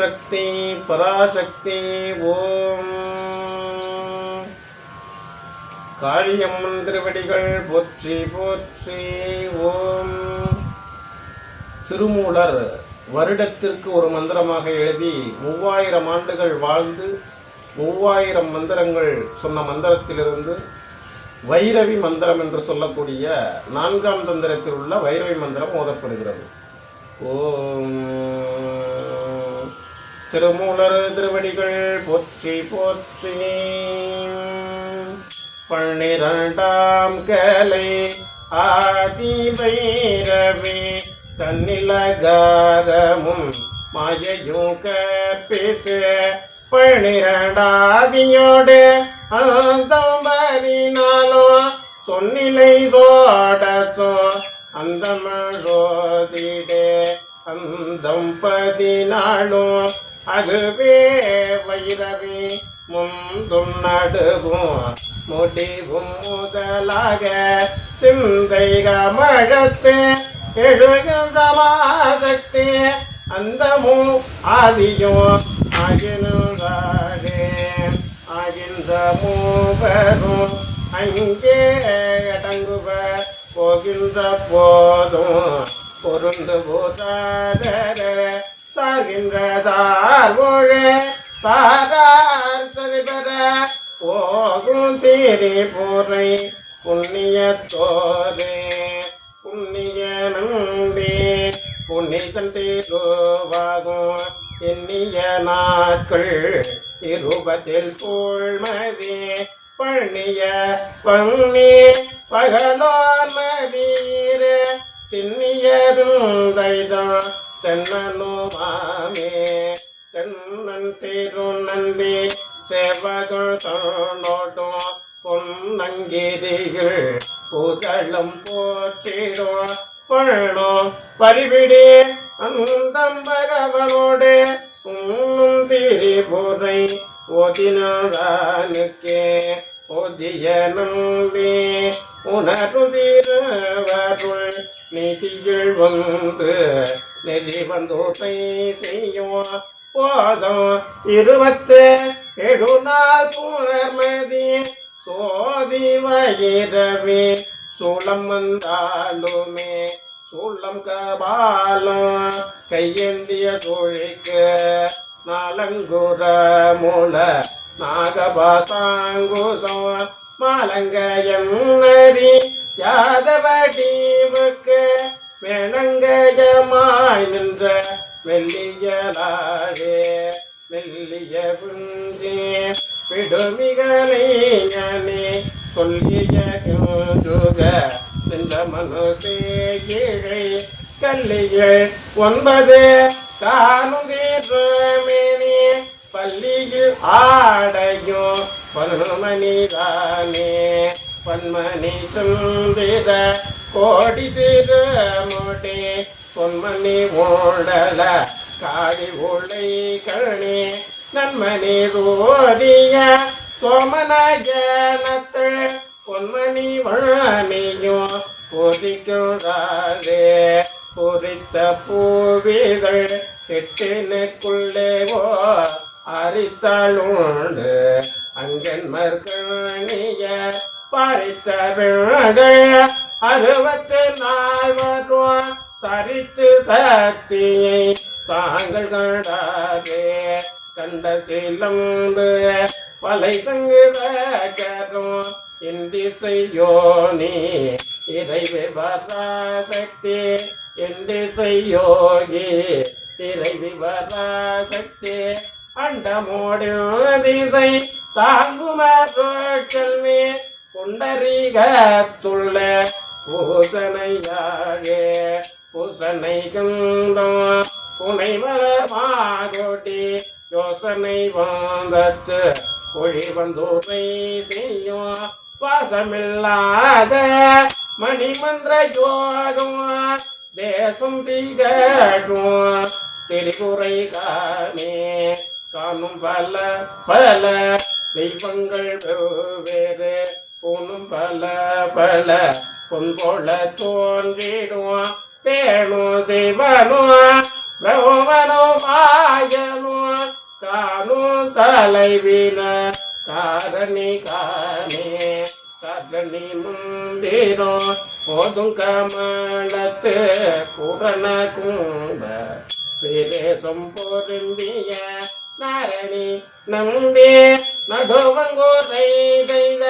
சக்தி பராசக்தி ஓம். காளியம்மன் திருவடிகள் போற்றி போற்றி ஓம். திருமூலர் வருடத்திற்கு ஒரு மந்திரமாக எழுதி மூவாயிரம் ஆண்டுகள் வாழ்ந்து மூவாயிரம் மந்திரங்கள் சொன்ன மந்திரத்திலிருந்து வைரவி மந்திரம் என்று சொல்லக்கூடிய நான்காம் தந்திரத்தில் உள்ள வைரவி மந்திரம் ஓதப்படுகிறது. ஓம். திருமூலர் திருவடிகள் போற்றி போற்றி. பன்னிரண்டாம் கலை ஆதி வைரவி தன்னிலகாரமும் மாயையும் கற்பித்து பன்னிரண்டாதியோடு அந்தம் வரினாலும் சொன்னிலை சோடச்சோ அந்தமழோதிடே அந்தம் பதினாலும் அதுவே வைரவி முந்தும் நடுவும் முடிவும் முதலாக சிந்தை கமழத்து எழுகின்ற மாசக்தி அந்தமும் ஆதியும் அகின்றே அகின்ற மூவரும் அங்கே அடங்குவர் போகின்ற போதும் பொருந்து போதார சாகின்றதார் ஒழு. சாகார் சரிபர போகும் தீரி போரை புண்ணியத்தோதே புண்ணிய நம்பி புண்ணியத்தன் தீருவாகும் எண்ணிய நாட்கள் இருபத்தில் சூழ்மதி. பண்ணிய பன்னி பகலோர் மதீர திண்ணியதும் தைதான் தென்னனுமாமே தென்னன் திருநந்தி செவகள் தன்னோடும் பொன்னங்கிரிகள் புகழும் போற்றிடும் பழனோ பரிவிடி அந்தம் பகவனோடு உண்ணும் திரிபுரை ஒதினானுக்கே ஒதிய நம்பி உணர்வு திருவருள் நீதிகள் வந்து நெறி வந்தோட்டை செய்யும் போதும். இருபத்து ஏழு நாள் புனர்மதி சோதி வயிறவி. சூளம் வந்தாலுமே சூளம் கபாலம் கையேந்திய சூழிக்கு நாலங்குற மூல நாகபாசாங்குசம். மாலங்க என் யாதவ யாதவடிவுக்கு வேணங்கயமாய் நின்ற வெள்ளியலாரே மெல்லிய புஞ்சே விடுமிகளை ஞானே சொல்லிய குஞ்சுக நின்ற மனுஷேயை கல்லியே ஒன்பது காணுதேமேனி பள்ளியில் ஆடையும் பன்மணிதானே பன்மணி சுந்திர கோடி திருமுடி பொன்மணி ஓடல காடி உளை கணி நன்மணி ரோதிய சோமனஜனத்தள் பொன்மணி வழனியும் பொதிக்கிறாரே பொறித்த பூவிதழ் எட்டினுக்குள்ளே ஓ அரித்தளுண்டு அங்கன்மர்கணிய பறித்த விழகள் அறுபத்து நால்வரும் சரித்து சக்தியை தாங்கள் கண்டாரே கண்ட சிலம்பு வலை சங்கு கரும் இந்திசையோனி இறைவி பராசக்தி இந்திசையோகி இறைவி சக்தி அண்டமோடு திசை தாங்குமி குண்டரீகத்துள்ள பூசனையாகே பூசனை கந்தம் புனை மலர்மாகோட்டி யோசனை வந்தத்து ஒழி வந்தோரை செய்யும் வாசமில்லாத மணிமந்திர யோகம் தேசம் திகழும் திரிபுரை காணே காணும் பல பல தெய்வங்கள் வெவ்வேறு. பூணும் பல பல பொன் போல தோன்றிடும் பேணும் சிவனும் மாயனோ மாயனும் தலைவின காரணி காணே கரணி முந்திரோ போதும் கமலத்து புரண கும்ப பிரேசம் பொருந்திய நாரணி நம்பி நடுவங்கோரை செய்த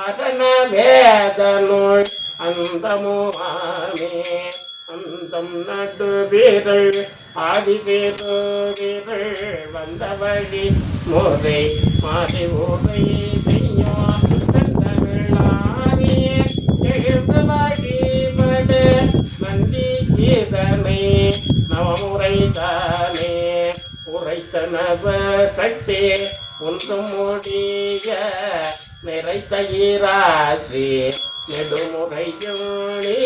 அதன வேத நோய் அந்தமோ அந்தமுமாமே அந்தம் நட்டு வீரள் ஆதி சேது வீரள் வந்த வழி மோதை மாறி ஊரை செய்யும் தந்தமிழாரி உரைத்த நவ சக்தி ஒன்று முடிய நிறைத்த ஈராசி நெடுமுறையும் நீ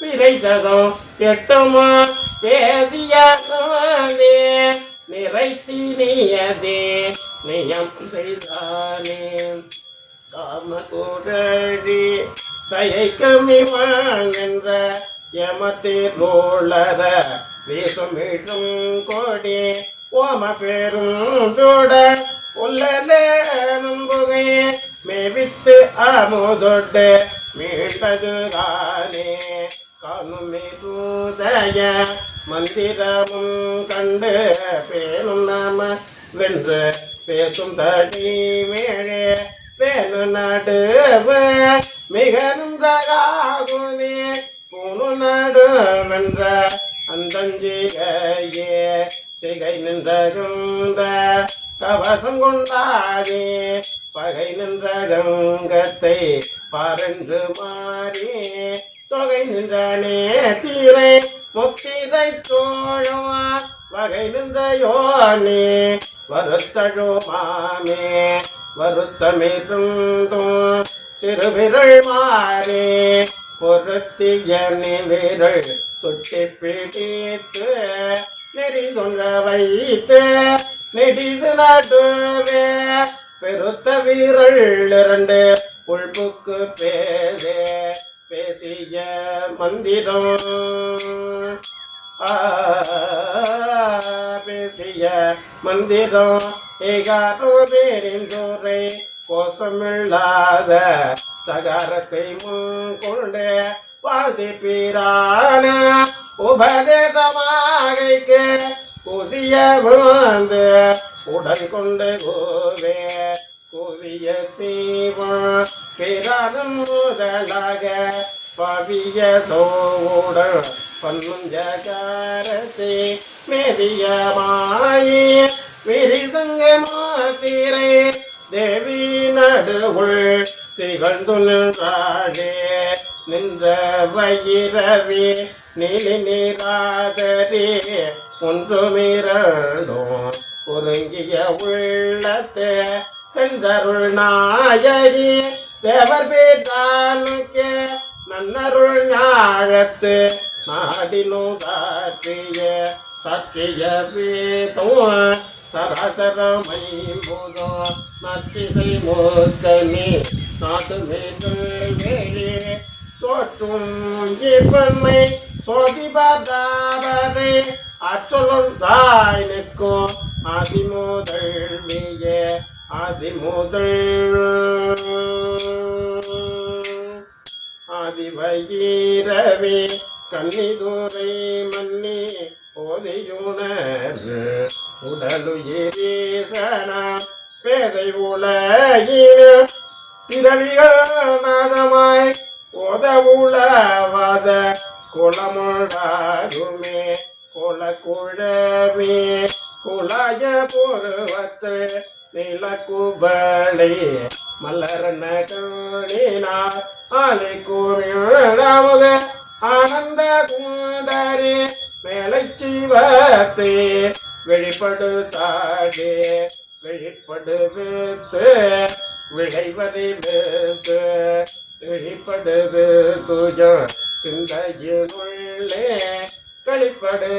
விரைச்சதும் கெட்டுமா பேசிய நானே நிறைத்தி நீயதே நியம் செய்தானே? காமகுரடி தயக்கமி வாங்கென்ற யமத்தீர்லோளர வீசுமிழும் கொடி ஓம பெரும் சூட உள்ளே நம்புகையே மேவித்து அமுதொட்டு மீண்டது காலே காணுமிருதய மந்திரமும் கண்டு பேணும் நாம வென்று பேசும் தடி மேலே பேணு நடுவு மிக நன்றாகுமே பூணு நடுவென்ற அந்தஞ்சிகையே சிகை நின்றகுந்த கவசம் கொண்டாதே பகை நின்ற கங்கத்தை பரன்று மாறி தொகை நின்றனே தீரை முக்திதை தோழுவா வகை நின்ற யோனே வருத்தழோ மாமே வருத்தமிருந்தும் சிறுவிரல் மாறே பொருத்திய விரல் சுட்டி பிடித்து நெறிதுன்ற வைத்து நெடிது நடுவே பெருத்த வீரள் இரண்டு. உள்புக்கு பேசே பேசிய மந்திரம். பேசிய மந்திரம். ஏகாரோ பேரிந்துரை கோஷமில்லாத சகாரத்தை முன்கொண்டு வாசிப்பீரான உபதேசமாகைக்கு குசிய வந்து உடல் கொண்டு கோவே குவிய தீவா பிறரும் முதலாக பவிய சோவுடன் பன்னும் ஜகாரத்தை மெதியமாயி விரிசங்க மாத்திரை தேவி நடுவுள் திகழ்ந்து நின்றாடே நின்ற வயிறவி நிலி நீராதரே ஒன்றுமிரண்டும் ஒருங்கிய உள்ளத்தே சென்றருள் நாயகி தேவர் பேட்டானுக்கே நன்னருள் ஞாழத்து நாடினும் சாற்றிய சற்றிய பேத்தும் சராசரமை போதோ நத்திசை மூர்க்கனி நாட்டு மேற்கொள் சோற்றும் இப்பன்மை சோதிபதாவதை அச்சொலும் தாய் நிற்கும் அதிமுதல் மேய அதிமுதல் ஆதிவயிரவே கன்னிதூரை மன்னி ஓதையுணர்வு உடலுயிரீசன பேதை உலகில் பிறவிகள் நாதமாய் ஓத உளவாத குளமுடாகுமே குள குழவே குலாய புருவத்து நிலக்குபளே மலர்ன கணினார் ஆலை கூறியமுத ஆனந்த குந்தரே மேலை சிவத்தே வெளிப்படுத்தாடே வெளிப்படு வித்து விளைவதை வித்து வெளிப்படுது துஜ சிந்தையினுள்ளே களிப்படு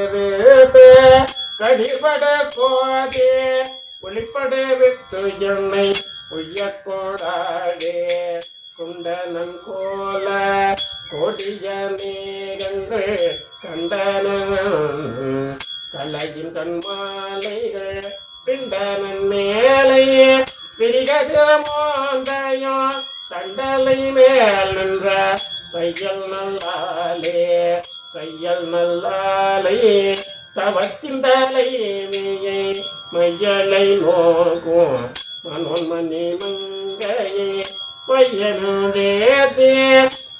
கடிபட கோதே ஒளிப்பட வித்து என்னை உய்யக்கோடாடே குண்டனன் கோல கொடிய மேகன்று கண்டன கலையின் கண்மாலைகள் பிண்டனன் மேலையே விரிகதிரமோந்தையும் தண்டலை மேல் நின்ற தையல் நல்லாலே தையல் நல்லாலே. தவத்தின் தலைமையை மையலை நோக்கும். மனோன்மணி மங்கையே பையனுதே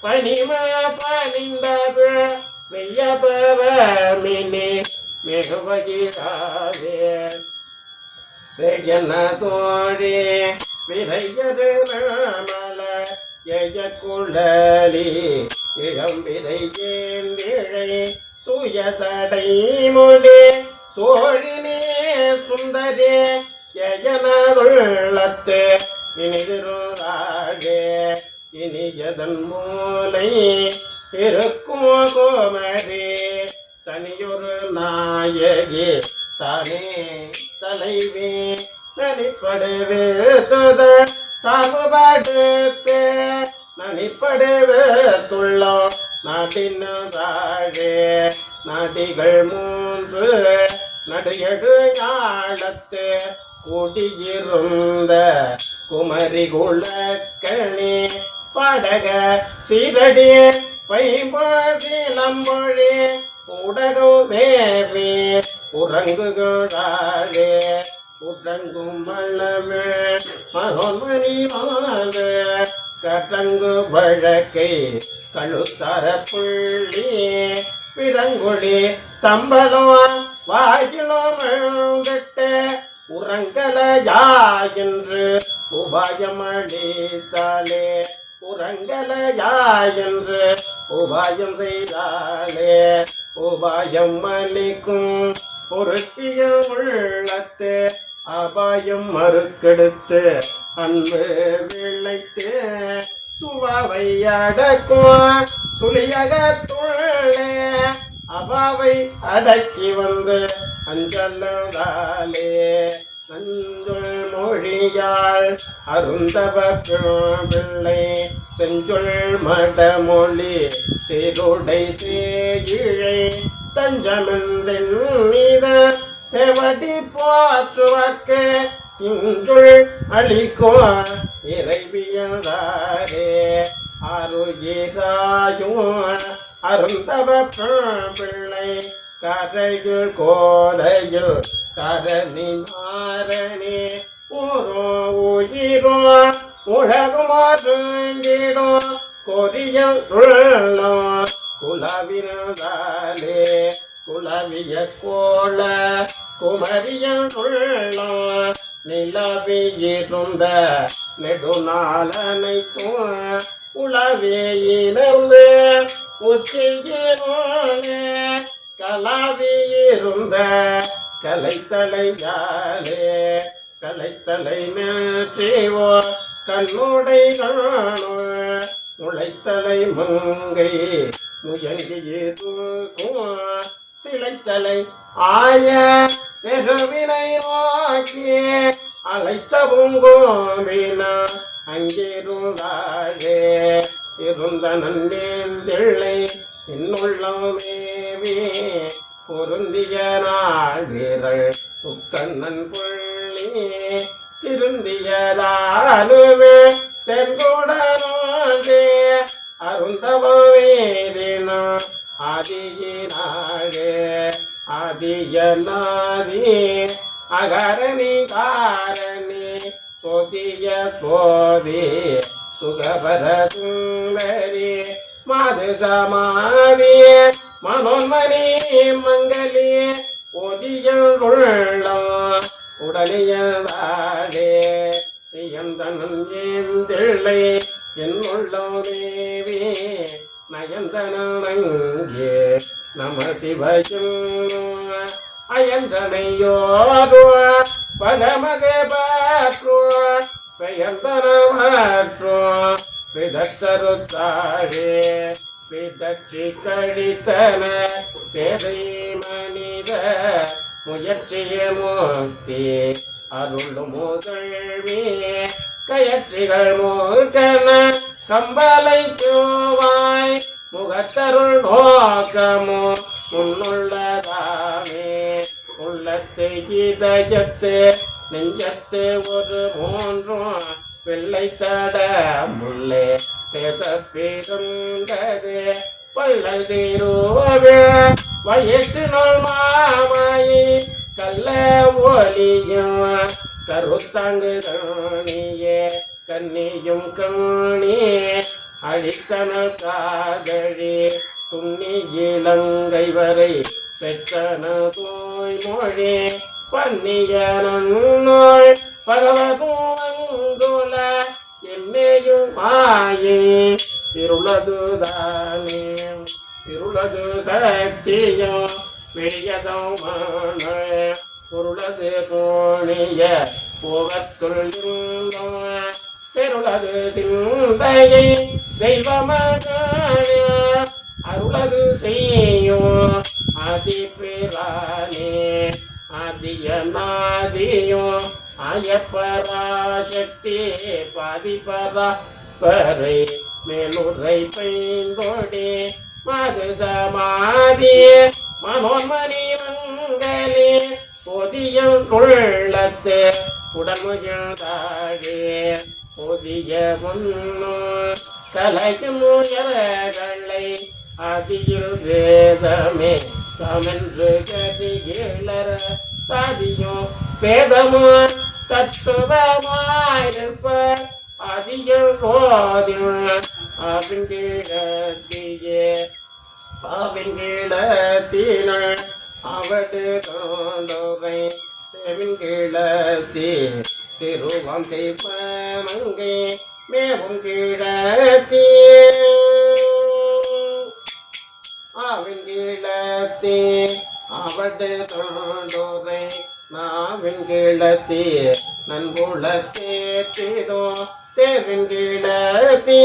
பனிம பனிந்தது வெய்ய பவமினி மிகுவகிராதே. வெயன தோழி விதையது மல எய குழலி இளம்பிரை ஏந்திழை சடை தடை சோழினே சுந்தரே எயனதுள்ளத்து இனிதிருராழே இனியதன் மூலை இருக்கும் கோமரே தனியொரு நாயகி தானே தலைவி நனிப்படுவே சுத சாகுபடுத்து நனிப்படுவே துள்ளோ நாட்டினதாகே நடிகள் மூன்று நடுயடு ஞாழத்து குடியிருந்த குமரி குலக்கணி படக சீரடி பைம்பதிலம்பொழி உடகம் மேவி உறங்குகிறாளே. உறங்கும் மலமே மகோன்மணி மாத கட்டங்கு வழக்கை கழுத்தர புள்ளி பிறங்குடி தம்பலம் வாயிலோ முழுங்கிட்ட உறங்கலையாயென்று உபாயமளித்தாலே உறங்கலையாயென்று உபாயம் செய்தாலே உபாயம் அளிக்கும் பொருத்திய உள்ளத்து அபாயம் மறுக்கெடுத்து அன்பு விளைத்து. சுவாவை அடக்கும்? சுழியக தோழே அவாவை அடக்கி வந்து அஞ்சலாலே நஞ்சொல் மொழியாள் அருந்தவ பிள்ளை செஞ்சொல் மடமொழி சீருடை சேயிழை. தஞ்சமென்றின் மீத செவடி போற்றுவக்கு இன்றுள் அளிக்கோ இறைவியதாரே அருகிராயும் அருந்தவ பிள்ளை கரையுள் கோதையுள் கரணி மாரணி ஊரோ உயிரோ உலகுமாறுங்கிடோ கொரியம் உள்ளோ குலவினதாலே குலவிய கோள குமரியம் உள்ளோ நிலவியிருந்த நெடுநாளனைத்தும் உளவேயிலிருந்து உச்சியிலே கலாவியிருந்த கலைத்தலையாலே கலைத்தலை நேற்றிவோ கண்ணுடை காணோ முளைத்தலை மங்கை முயங்கியிருக்கும்? சிலைத்தலை ஆய பெருவினை நோக்கி அழைத்த பூங்கோமேனா அங்கிருந்தாழே இருந்த நன்னேந்திள்ளை என்னுள்ளமேவே பொருந்திய நாள் வீரள் உக்கண்ணன் புள்ளி திருந்தியதாலுவே செங்கோடனே அருந்தவவேதின ஆதியினாழே ஆதியநாதி அகரணி காரணி சோதிய சோதி சுகபர சுந்தரி மாது சமாதி மனோன்மணி மங்களி ஒதியுள்ளம் உடலியதாடே எந்தனன் ஏந்திள்ளை என்னுள்ளம் தேவி நயந்தனங்கே நம சிவயும் அயன்றனையோரோ பதமதே பாற்றோ பெயர்ந்தனமாற்றோ பிதத்தருத்தாழே பிதற்றி கழித்தன பேதை மனித முயற்சிய மூர்த்தி அருள் முதல்வி கயற்றிகள் மூக்கன கம்பலை சோவாய் முகத்தருள் நோக்கமு இதயத்து நெஞ்சத்து ஒரு மூன்றும் வெள்ளை தட முள்ளே. பேச பெருந்தது பள்ளல் தீருவே வயசு நாள் மாமாயி கல்ல ஒலியும் கருத்தாங்கு கணியே கண்ணியும் கண்ணி அழித்தனல் காதழி துண்ணி இலங்கை வரை பெற்றன தூய்மொழி. மொழி பன்னிய நன்னோய் பகவதுல என்னையும் மாயே. இருளதுதானே இருளது சக்தியும் பெரியதமான. பொருளது கோணிய போகத்துள் இருந்தோம். பெருளது சிந்தையை தெய்வமாக அருளது செய்யும் ஆதி அதியமாதியோ அயப்பராசக்தி ஆயப்பராசக்தி பாதிபரா பறை மேலுரை பைந்தோடி மது சமாதி மனோன்மணி மங்களே பொதியம் கொள்ளத்து உடல்முகிழ்ந்தாடே புதிய முன்னோ கலைக்கும் உயரங்களை அதியில் வேதமே. தமென்று கதிகிளர சாதியும் வேதமும் தத்துவமாயிருப்ப அதிகள் சோதியும் அபிங்கிழத்தியே அபிங்கிழத்தின அவடு தோந்தோரை செவின்கிழத்தி திருவம் செய்ப்பமங்கை மேவும் கிழத்தீ கிழத்தே அவடு தோண்டோரை நாவின் கிழத்தே நன்புலத்தே திடோ தேவின் கிழத்தே.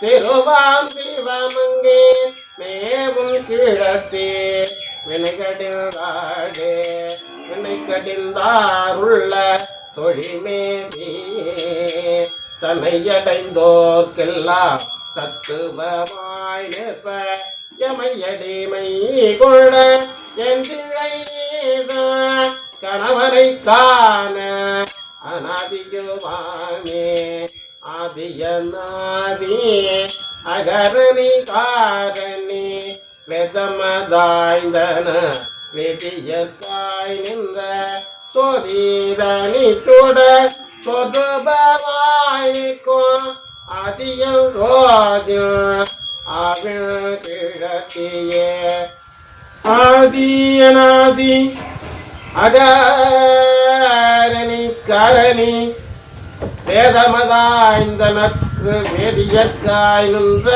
திருவாம் சிவமங்கே மேவும் கிழத்தே. வினைகடிந்தாடே வினைகடிந்தாருள்ள தொழிமேதியே தொழிமேதி தன்னையடைந்தோர்க்கெல்லாம் தத்துவமாய் நிற்ப எமையடிமை கொள்ள எந்திழை கணவரை காண. அநாதியுமாமே ஆதியநாதி அகரணி காரணி வெதமதாய்ந்தன வெதியற்காய் நின்ற சோதீதனி சுட சொதுபவாய் நிற்கும் அதியம் ரோஜம் அவன் கிழத்தியே ஆதி அநாதி அகாரணி காரணி வேதமதாய்ந்தனக்கு வேதியற்காய் நின்ற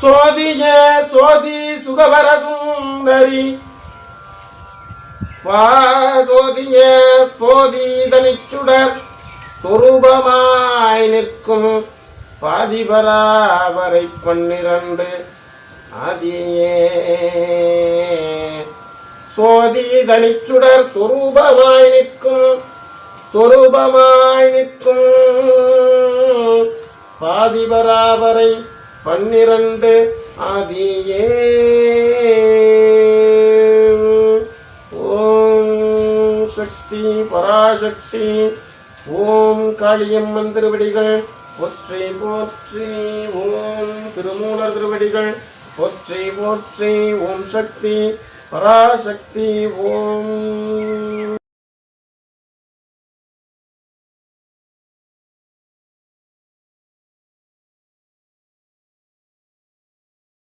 சோதிய சோதி சுகவர சுந்தரி வா சோதிய தனிச்சுடர் சொரூபமாய் நிற்கும் பாதிபராவரை பன்னிரண்டு. ஆதியே. சோதி தனிச்சுடர் சொரூபமாய் நிற்கும். சொரூபமாய் நிற்கும். பாதிபராவரை பன்னிரண்டு. ஆதியே. ஓம் சக்தி பராசக்தி. ஓம் காளியம்மன் திருவடிகள். போற்றி போற்றி ஓம் திருமூலர் திருவடிகள். போற்றி போற்றி ஓம் சக்தி பராசக்தி ஓம்.